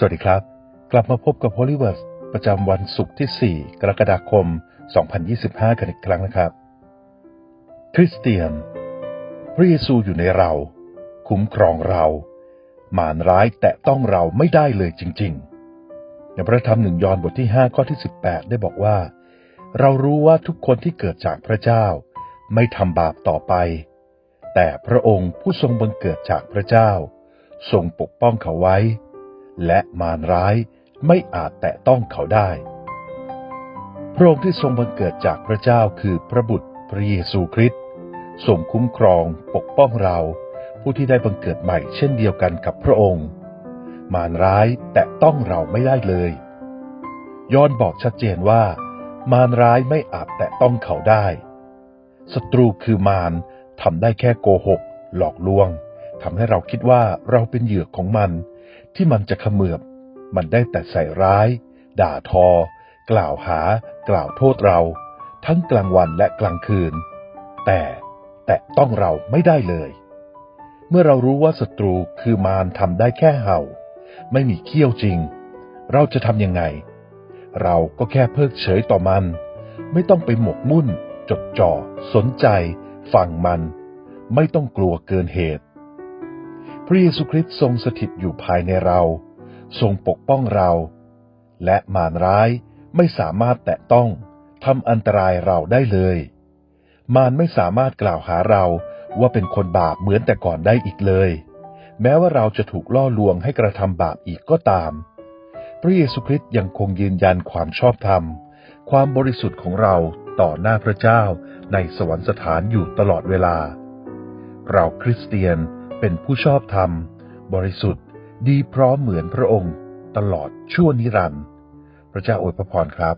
สวัสดีครับ กลับมาพบกับ h o l y w o r d ประจำวันศุกร์ที่ 4 กรกฎาคม 2025 กันอีกครั้งนะครับ คริสเตียน พระเยซูอยู่ในเรา คุ้มครองเรา มารร้ายแตะต้องเราไม่ได้เลยจริงๆ ในพระธรรมหนึ่งยอห์นบทที่ 5 ข้อที่ 18 ได้บอกว่า เรารู้ว่าทุกคนที่เกิดจากพระเจ้า ไม่ทำบาปต่อไป แต่พระองค์ผู้ทรงบังเกิดจากพระเจ้า ทรงปกป้องเขาไว้ และมารร้ายไม่อาจแตะต้องเขาได้ พระองค์ที่ทรงบังเกิดจากพระเจ้าคือพระบุตรพระเยซูคริสต์ทรงคุ้มครองปกป้องเรา ผู้ที่ได้บังเกิดใหม่เช่นเดียวกันกับพระองค์ มารร้ายแตะต้องเราไม่ได้เลยย้อนบอกชัดเจนว่า มารร้ายไม่อาจแตะต้องเขาได้ศัตรูคือมารทำได้แค่โกหก หลอกลวงทำให้เราคิดว่าเราเป็นเหยื่อของมัน ที่มันจะขมือบมันได้แต่ใส่ร้าย ด่าทอ กล่าวหา กล่าวโทษเรา ทั้งกลางวันและกลางคืน แต่แตะต้องเราไม่ได้เลย เมื่อเรารู้ว่าศัตรูคือมารทำได้แค่เห่า ไม่มีเขี้ยวจริง เราจะทำยังไง เราก็แค่เพิกเฉยต่อมัน ไม่ต้องไปหมกมุ่น จดจ่อ สนใจ ฟังมัน ไม่ต้องกลัวเกินเหตุ พระเยซูคริสต์ทรงสถิตอยู่ภายในเรา ทรงปกป้องเรา และมารร้ายไม่สามารถแตะต้องทำอันตรายเราได้เลย มารไม่สามารถกล่าวหาเราว่าเป็นคนบาปเหมือนแต่ก่อนได้อีกเลย แม้ว่าเราจะถูกล่อลวงให้กระทำบาปอีกก็ตาม พระเยซูคริสต์ยังคงยืนยันความชอบธรรม ความบริสุทธิ์ของเราต่อหน้าพระเจ้าในสวรรคสถานอยู่ตลอดเวลา เราคริสเตียน เป็นผู้ชอบธรรม บริสุทธิ์ ดีพร้อมเหมือนพระองค์ ตลอดชั่วนิรันดร์พระเจ้าอวยพระพรครับ